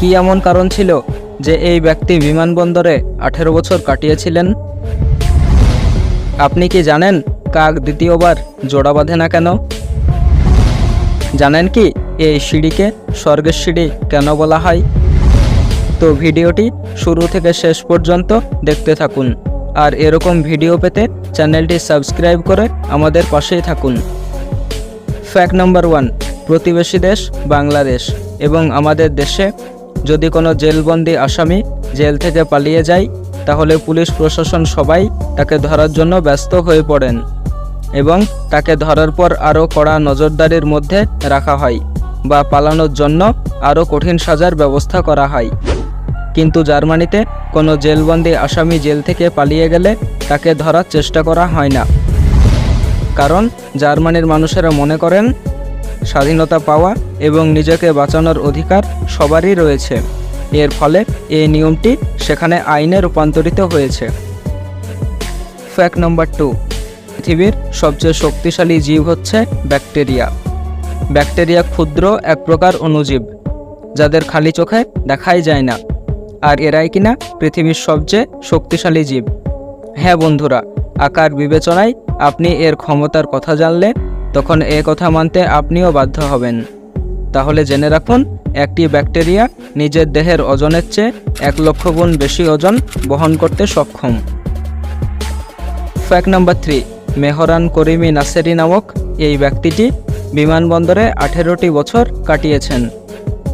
কি এমন কারণ ছিল যে এই ব্যক্তি বিমানবন্দরে আঠেরো বছর কাটিয়েছিলেন? আপনি কি জানেন কাক দ্বিতীয়বার জোড়া বাঁধে না কেন? জানেন কি এই সিঁড়িকে স্বর্গের সিঁড়ি কেন বলা হয়? তো ভিডিওটি শুরু থেকে শেষ পর্যন্ত দেখতে থাকুন। আর এরকম ভিডিও পেতে চ্যানেলটি সাবস্ক্রাইব করে আমাদের পাশেই থাকুন। ফ্যাক্ট নাম্বার ওয়ান, প্রতিবেশী দেশ বাংলাদেশ এবং আমাদের দেশে যদি কোনো জেলবন্দি আসামি জেল থেকে পালিয়ে যায়, তাহলে পুলিশ প্রশাসন সবাই তাকে ধরার জন্য ব্যস্ত হয়ে পড়েন এবং তাকে ধরার পর আরও কড়া নজরদারির মধ্যে রাখা হয় বা পালানোর জন্য আরও কঠিন সাজার ব্যবস্থা করা হয়। কিন্তু জার্মানিতে কোনো জেলবন্দি আসামি জেল থেকে পালিয়ে গেলে তাকে ধরার চেষ্টা করা হয় না। কারণ জার্মানির মানুষেরা মনে করেন স্বাধীনতা পাওয়া এবং নিজেকে বাঁচানোর অধিকার সবারই রয়েছে। এর ফলে এই নিয়মটি সেখানে আইনে রূপান্তরিত হয়েছে। ফ্যাক্ট নম্বর টু পৃথিবীর সবচেয়ে শক্তিশালী জীব হচ্ছে ব্যাকটেরিয়া। ব্যাকটেরিয়া ক্ষুদ্র এক প্রকার অণুজীব, যাদের খালি চোখে দেখাই যায় না। আর এরাই কিনা পৃথিবীর সবচেয়ে শক্তিশালী জীব। হ্যাঁ বন্ধুরা, আকার বিবেচনায় আপনি এর ক্ষমতার কথা জানলে তখন এ কথা মানতে আপনিও বাধ্য হবেন। তাহলে জেনে রাখুন, একটি ব্যাকটেরিয়া নিজের দেহের ওজনের চেয়ে এক লক্ষ গুণ বেশি ওজন বহন করতে সক্ষম। Fact number three Mehran Karimi Nasseri নামক এই ব্যক্তিটি বিমানবন্দরে আঠেরোটি বছর কাটিয়েছেন।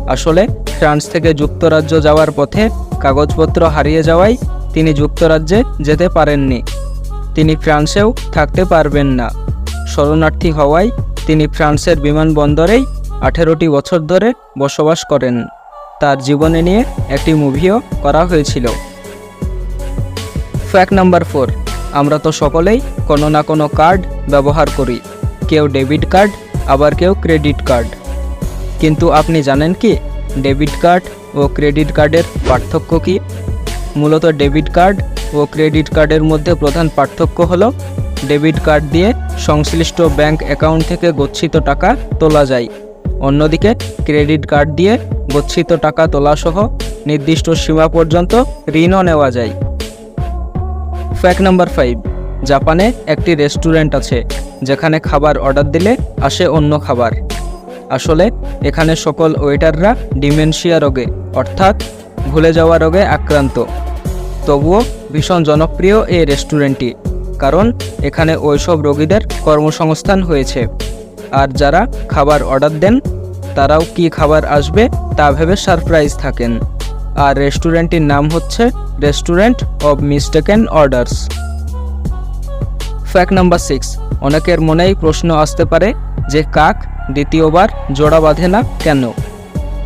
আসলে ফ্রান্স থেকে যুক্তরাজ্য যাওয়ার পথে কাগজপত্র হারিয়ে যাওয়ায় তিনি যুক্তরাজ্যে যেতে পারেননি। তিনি ফ্রান্সেও থাকতে পারবেন না। শরণার্থী হওয়ায় তিনি ফ্রান্সের বিমানবন্দরেই আঠেরোটি বছর ধরে বসবাস করেন। তার জীবনে নিয়ে একটি মুভিও করা হয়েছিল। ফ্যাক্ট নাম্বার ফোর, আমরা তো সকলেই কোনো না কোনো কার্ড ব্যবহার করি। কেউ ডেবিট কার্ড, আবার কেউ ক্রেডিট কার্ড। কিন্তু আপনি জানেন কি, ডেবিট কার্ড ও ক্রেডিট কার্ডের পার্থক্য কি? মূলত ডেবিট কার্ড ও ক্রেডিট কার্ডের মধ্যে প্রধান পার্থক্য হলো ডেবিট কার্ড দিয়ে সংশ্লিষ্ট ব্যাংক অ্যাকাউন্ট থেকে গচ্ছিত টাকা তোলা যায়। অন্যদিকে ক্রেডিট কার্ড দিয়ে গচ্ছিত টাকা তোলাসহ নির্দিষ্ট সীমা পর্যন্ত ঋণও নেওয়া যায়। ফ্যাক্ট নাম্বার ফাইভ, জাপানে একটি রেস্টুরেন্ট আছে, যেখানে খাবার অর্ডার দিলে আসে অন্য খাবার। আসলে এখানে সকল ওয়েটাররা ডিমেনশিয়া রোগে, অর্থাৎ ভুলে যাওয়া রোগে আক্রান্ত। তবুও ভীষণ জনপ্রিয় এই রেস্টুরেন্টটি। কারণ এখানে ওইসব রোগীদের কর্মসংস্থান হয়েছে। আর যারা খাবার অর্ডার দেন, তারাও কি খাবার আসবে তা ভেবে সারপ্রাইজ থাকেন। আর রেস্টুরেন্টটির নাম হচ্ছে restaurant of mistaken orders. Fact number six, অনেকের মনেই প্রশ্ন আসতে পারে যে কাক দ্বিতীয়বার জোড়া বাঁধে না কেন?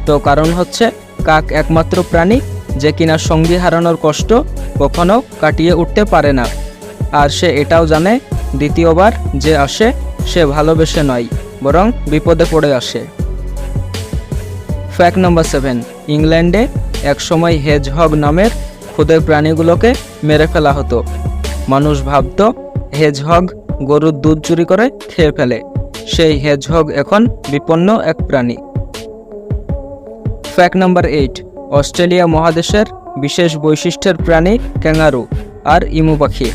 তো কারণ হচ্ছে কাক একমাত্র প্রাণী যে কিনা সঙ্গী হারানোর কষ্ট কখনো কাটিয়ে উঠতে পারে না। আর সে এটাও জানে দ্বিতীয়বার যে আসে, সে ভালোবেসে নয়, বরং বিপদে পড়ে আসে। ফ্যাক্ট নাম্বার সেভেন ইংল্যান্ডে একসময় হেজহগ নামের ক্ষুদে প্রাণীগুলোকে মেরে ফেলা হতো। মানুষ ভাবত হেজহগ গরুর দুধ চুরি করে খেয়ে ফেলে। সেই হেজহগ এখন বিপন্ন এক প্রাণী। ফ্যাক্ট নাম্বার এইট অস্ট্রেলিয়া মহাদেশের বিশেষ বৈশিষ্ট্যের প্রাণী ক্যাঙ্গারু আর ইমু পাখি।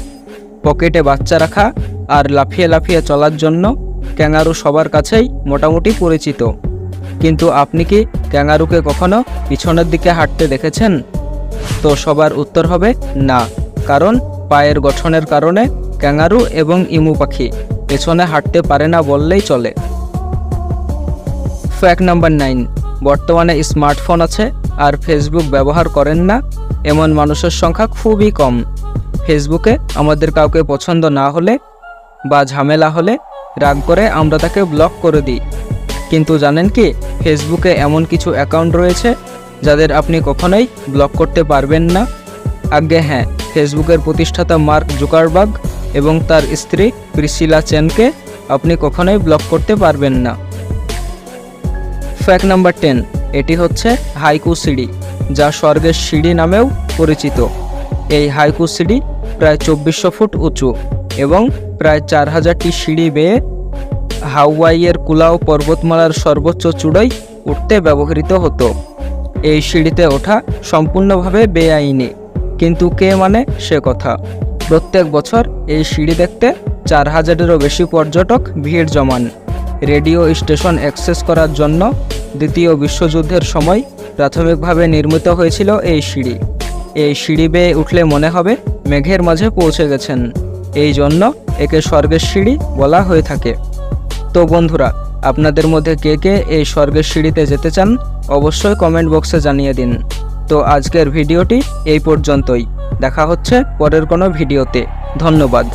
পকেটে বাচ্চা রাখা আর লাফিয়ে লাফিয়ে চলার জন্য ক্যাঙ্গারু সবার কাছেই মোটামুটি পরিচিত। কিন্তু আপনি কি ক্যাঙ্গারুকে কখনো পিছনের দিকে হাঁটতে দেখেছেন? তো সবার উত্তর হবে না, কারণ পায়ের গঠনের কারণে ক্যাঙ্গারু এবং ইমু পাখি পেছনে হাঁটতে পারে না বললেই চলে। ফ্যাক্ট নাম্বার নাইন, বর্তমানে স্মার্টফোন আছে আর ফেসবুক ব্যবহার করেন না, এমন মানুষের সংখ্যা খুবই কম। ফেসবুকে আমাদের কাউকে পছন্দ না হলে বা ঝামেলা হলে রাগ করে আমরা তাকে ব্লক করে দিই। কিন্তু জানেন কি, ফেসবুকে এমন কিছু অ্যাকাউন্ট রয়েছে যাদের আপনি কখনোই ব্লক করতে পারবেন না। আগে হ্যাঁ ফেসবুকের প্রতিষ্ঠাতা মার্ক জুকারবাগ এবং তার স্ত্রী প্রিসিলা চেনকে আপনি কখনোই ব্লক করতে পারবেন না। ফ্যাক্ট নাম্বার টেন এটি হচ্ছে হাইকু সিঁড়ি, যা স্বর্গের সিঁড়ি নামেও পরিচিত। এই হাইকু সিঁড়ি প্রায় চব্বিশশো ফুট উঁচু এবং প্রায় চার হাজারটি সিঁড়ি বেয়ে হাওয়াইয়ের কুলাও পর্বতমালার সর্বোচ্চ চূড়ায় উঠতে ব্যবহৃত হতো। এই সিঁড়িতে ওঠা সম্পূর্ণভাবে বেআইনি। কিন্তু কে মানে সে কথা। প্রত্যেক বছর এই সিঁড়ি দেখতে চার হাজারেরও বেশি পর্যটক ভিড় জমান। রেডিও স্টেশন অ্যাক্সেস করার জন্য দ্বিতীয় বিশ্বযুদ্ধের সময় প্রাথমিকভাবে নির্মিত হয়েছিল এই সিঁড়ি। এই সিঁড়ি বেয়ে উঠলে মনে হবে মেঘের মাঝে পৌঁছে গেছেন। এই জন্য একে স্বর্গের সিঁড়ি বলা হয়ে থাকে। তো বন্ধুরা, আপনাদের মধ্যে কে কে এই স্বর্গের সিঁড়িতে যেতে চান, অবশ্যই কমেন্ট বক্সে জানিয়ে দিন। তো আজকের ভিডিওটি এই পর্যন্তই। দেখা হচ্ছে পরের কোনো ভিডিওতে। ধন্যবাদ।